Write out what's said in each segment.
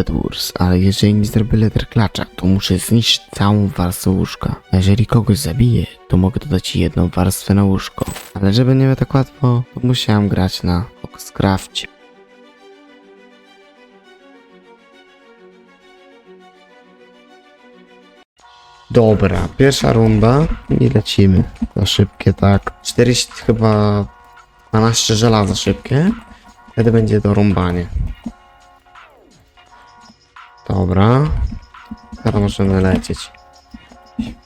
Bedwars, ale jeżeli nie zrobię letter klacza, to muszę zniszczyć całą warstwę łóżka. A jeżeli kogoś zabiję, to mogę dodać jedną warstwę na łóżko. Ale żeby nie było tak łatwo, to musiałem grać na Foxcrafcie. Dobra, pierwsza runda i lecimy. To szybkie, tak. 40 chyba 12 żelaza szybkie. Wtedy będzie dorąbanie. Dobra. Teraz możemy lecieć.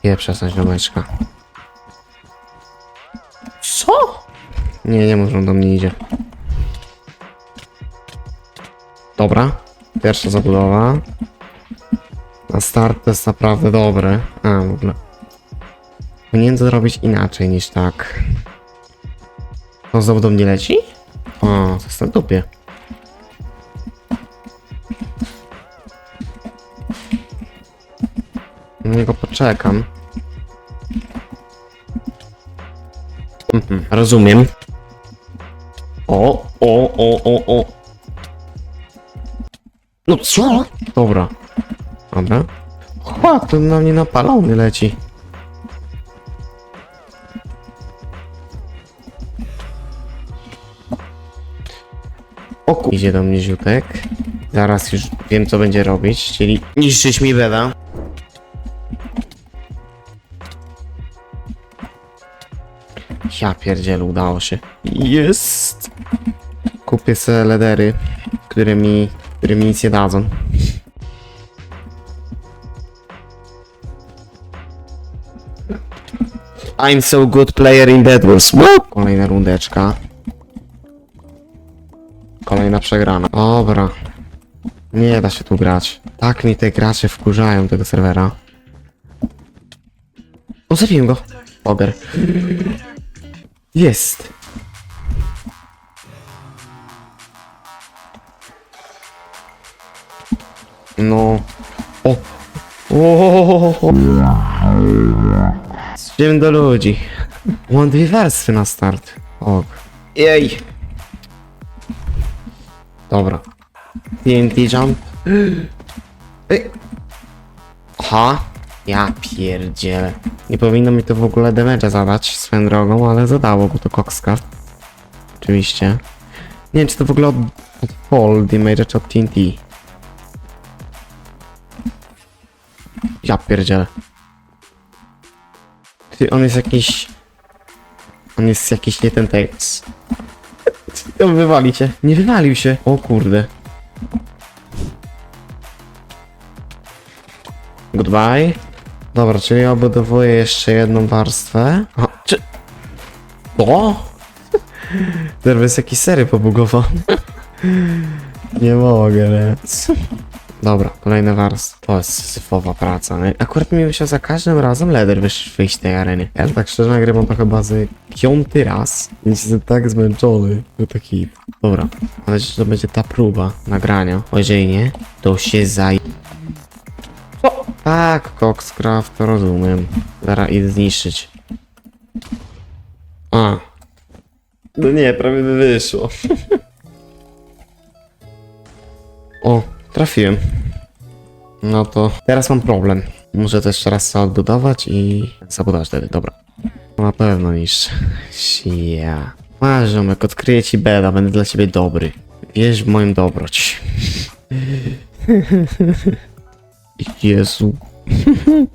Pierwsza ta ziomeczka. Co? Nie, nie może do mnie idzie. Dobra. Pierwsza zabudowa. Na start to jest naprawdę dobre. A, w ogóle. Powinien zrobić inaczej niż tak. On znowu do mnie leci? O, to jest na dupie. Niego poczekam. Mhm, rozumiem. O, o, o, o, o. No co? Dobra. Dobra. Chła, to na mnie napalony leci. O ku... Idzie do mnie ziutek. Zaraz już wiem co będzie robić, czyli niszczyć mi beda. Ja pierdzielu, udało się. Jest! Kupię sobie ledery, które mi, które mi nic nie dadzą. I'm so good player in Dead Wars. Kolejna rundeczka. Kolejna przegrana. Dobra. Nie da się tu grać. Tak mi te gracze wkurzają tego serwera. O, zabiłem go. Oger. Jest. No. O. O. Idziemy do ludzi. Mam dwie warstwy na start. Ok. Jej. Dobra. TNT jump. Ej. Aha. Ja pierdzielę. Nie powinno mi to w ogóle damage'a zadać swoją drogą, ale zadało, bo to Coxcraft. Oczywiście. Nie wiem, czy to w ogóle od, od Fall damage'a, czy od TNT. Ja pierdzielę. Ty, on jest jakiś... On jest jakiś nie ten tekst. On wywali cię. Nie wywalił się. O kurde. Goodbye. Dobra, czyli obudowuję jeszcze jedną warstwę. A, czy... O! Teraz jest jakiś sery pobugował. nie mogę, nie? Dobra, kolejna warstwa. To jest syfowa praca. nie? Akurat mi musiał za każdym razem leder wyjść, z tej areny. Ja tak szczerze nagrywam to chyba z piąty raz. Jestem tak zmęczony. To taki... Dobra, mam nadzieję, że to będzie ta próba nagrania. Jeżeli nie, to się zaj... Tak, Coxcraft, rozumiem. Zaraz idę zniszczyć. A. No nie, prawie by wyszło. o, trafiłem. No to teraz mam problem. Muszę to jeszcze raz odbudować i zabudować wtedy, dobra. Na pewno niż. Ja. Masz ziomek, odkryję ci beda, będę dla ciebie dobry. Wierz w moją dobroć. Jezu.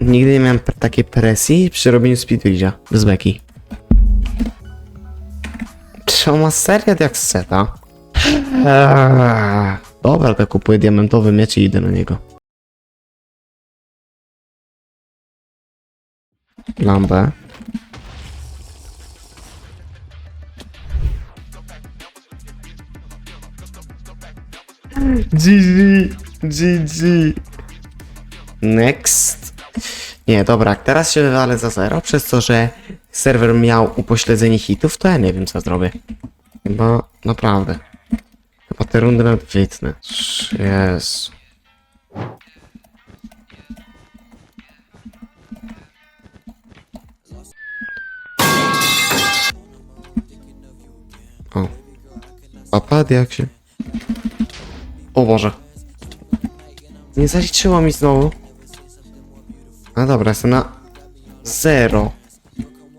Nigdy nie miałem takiej presji przy robieniu speedridge'a bez beki. Czy on ma serię jak seta? Eee, Dobra, to kupuję diamentowy miecz i idę na niego. Lampę. GG, GG. Next. Nie, dobra, teraz się wywalę za zero, przez to, że serwer miał upośledzenie hitów, to ja nie wiem co zrobię. Chyba naprawdę. Chyba te rundy nawet wytnę. Jezu. O. Papad jak się. O Boże. Nie zaliczyło mi znowu. A dobra, jestem na zero.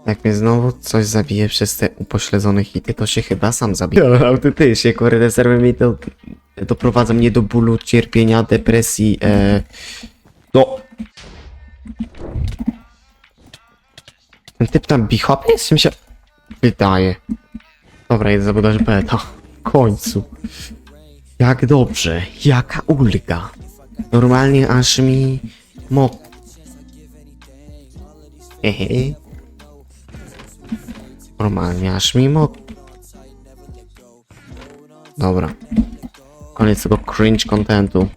Jak mnie znowu coś zabije przez te upośledzone hity, to się chyba sam zabije. Ale autentycznie, kurde, serwer mi to doprowadza mnie do bólu, cierpienia, depresji, e... No. Ten typ tam bichop jest, mi się wydaje. Dobra, idę zabudować beta. W końcu. Jak dobrze, jaka ulga. Normalnie aż mi mo... Hehe. Normalnie aż mi mo... Dobra. Koniec tego cringe contentu.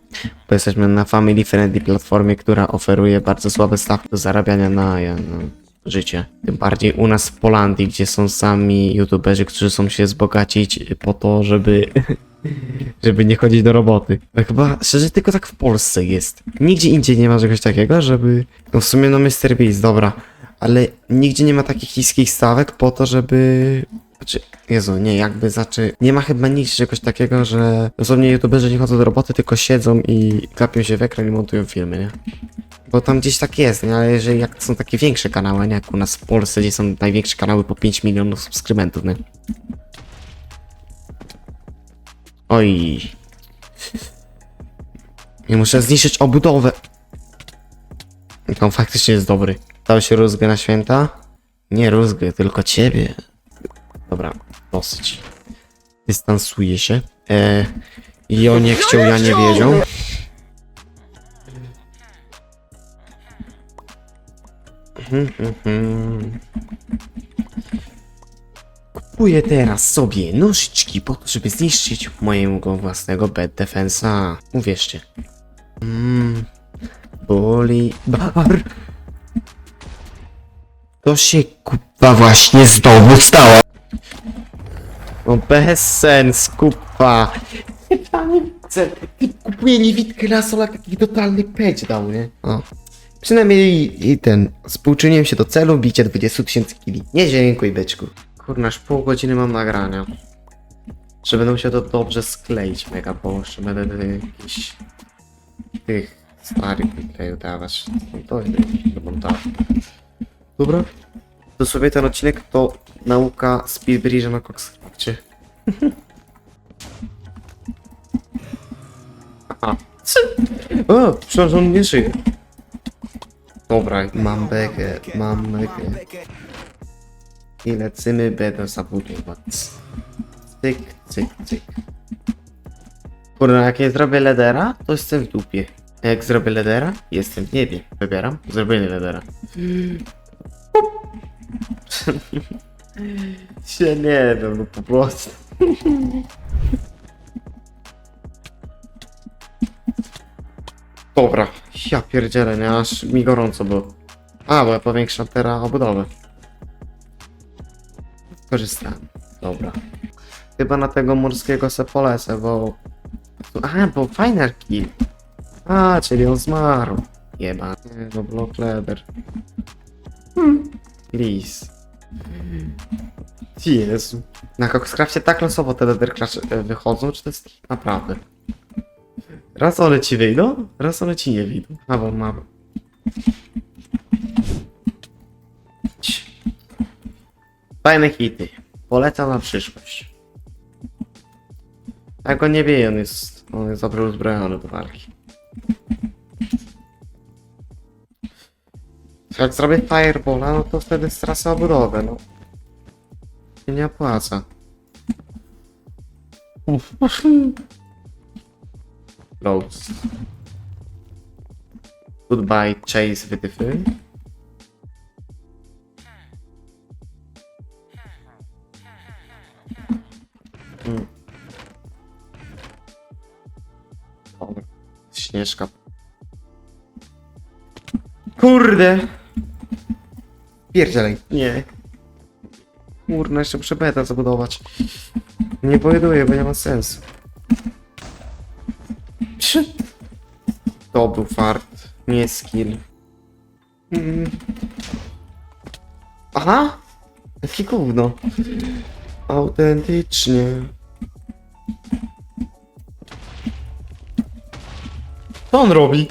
Bo jesteśmy na family friendly platformie, która oferuje bardzo słabe stawki do zarabiania na, na życie. Tym bardziej u nas w Polandii, gdzie są sami youtuberzy, którzy chcą się wzbogacić po to, żeby żeby nie chodzić do roboty. No chyba, szczerze, tylko tak w Polsce jest. Nigdzie indziej nie ma czegoś takiego, żeby... No w sumie no Mr. Beast, dobra. Ale nigdzie nie ma takich niskich stawek po to, żeby... Znaczy, Jezu, nie, jakby, znaczy... Nie ma chyba nigdzie czegoś takiego, że... Dosłownie youtuberzy nie chodzą do roboty, tylko siedzą i gapią się w ekran i montują filmy, nie? Bo tam gdzieś tak jest, nie? Ale jeżeli jak są takie większe kanały, nie? Jak u nas w Polsce, gdzie są największe kanały po 5 milionów subskrybentów, nie? Oj. Nie muszę zniszczyć obudowę. On faktycznie jest dobry. Dał się rózgę na święta? Nie rózgę, tylko ciebie. Dobra, dosyć. Dystansuję się. E, Jo nie chciał, ja nie wiedział. Mhm, mhm. Kupuję teraz sobie nożyczki po to, żeby zniszczyć mojego własnego bed defensa. Uwierzcie. Mmm. Boli. Bar. To się kupa właśnie znowu stało. No bez sens, kupa. Ja nie widzę. Kupuję niewidkę lasola, taki totalny peć dał, nie? O. Przynajmniej i ten. Współczyniłem się do celu bicia 20 tysięcy kili. Nie dziękuję, byczku. Kurna, aż pół godziny mam nagrania. Że będę musiał to dobrze skleić, mega, bo jeszcze będę jakiś tych starych wyklejów dawać. To jest. Dobra. To sobie ten odcinek to nauka Speedbridge'a na Coxcrafcie. Aha. O, przepraszam, nie żyje. Dobra, mam bekę, mam bekę. I lecimy będę zabudować. Cyk, cyk, cyk. Kurde, jak nie zrobię ledera, to jestem w dupie. A jak zrobię ledera, jestem w niebie. Wybieram zrobienie ledera. się nie wiem, no po prostu. Dobra, ja pierdzielę, nie? Aż mi gorąco było. A, bo ja powiększam teraz obudowę. Korzystałem. Dobra. Chyba na tego morskiego se bo... A, bo final kill. A, czyli on zmarł. Jeba. Nie, no block leather. Hmm. Please. Jezu. Na Coxcrafcie tak losowo te leather crash e, wychodzą, czy to jest naprawdę? Raz one ci wyjdą, raz one ci nie wyjdą. A, bo mam... Fajne hity. Polecam na przyszłość. Jak go nie wie, on jest, on jest dobrze uzbrojony do walki. Jak zrobię Firebola, no to wtedy stracę obudowę, no. Się nie opłaca. Uff. Loads. Goodbye, Chase wytyfy. Śnieżka. Kurde! Pierdzielej. Nie. Kurna, jeszcze muszę beta zabudować. Nie pojeduję, bo nie ma sensu. To był fart, nie skill. Mm. Aha! Jakie gówno. Autentycznie. Co on robi?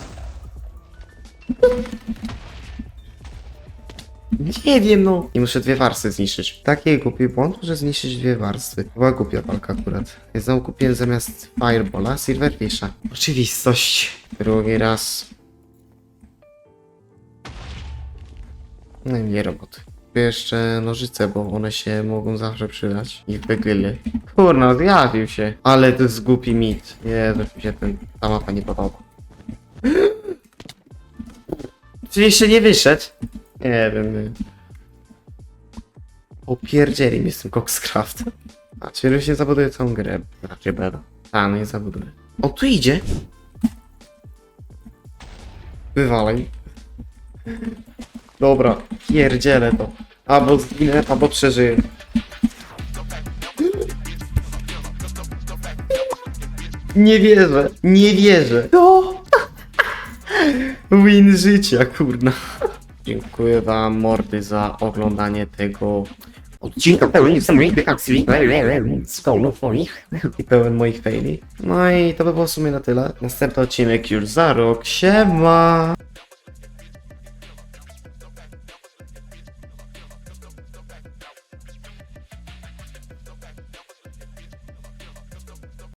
Nie wiem, no. I muszę dwie warstwy zniszczyć. Taki głupi błąd, że zniszczyć dwie warstwy. Była głupia walka akurat. Ja znowu kupiłem zamiast Firebola Silverfisha. Oczywistość. Drugi raz. No i nie robot. Kupię Jeszcze nożyce, bo one się mogą zawsze przydać. I wygyly. Kurna, zjawił się. Ale to jest głupi mit. Nie, to mi się ten, ta mapa nie podoba. Czy jeszcze nie wyszedł? Nie wiem. Opierdzieli mnie z tym Coxcraft. A, czy już nie zabuduję całą grę? Raczej będę. A, no nie zabuduję. O, tu idzie! Wywalaj. Dobra, pierdzielę to. Albo zginę, albo przeżyję. Nie wierzę, nie wierzę. No. Win życia, kurna. Dziękuję wam mordy za oglądanie tego odcinka pełen akcji i pełen moich faili. No i to by było w sumie na tyle. Następny odcinek już za rok. Siema!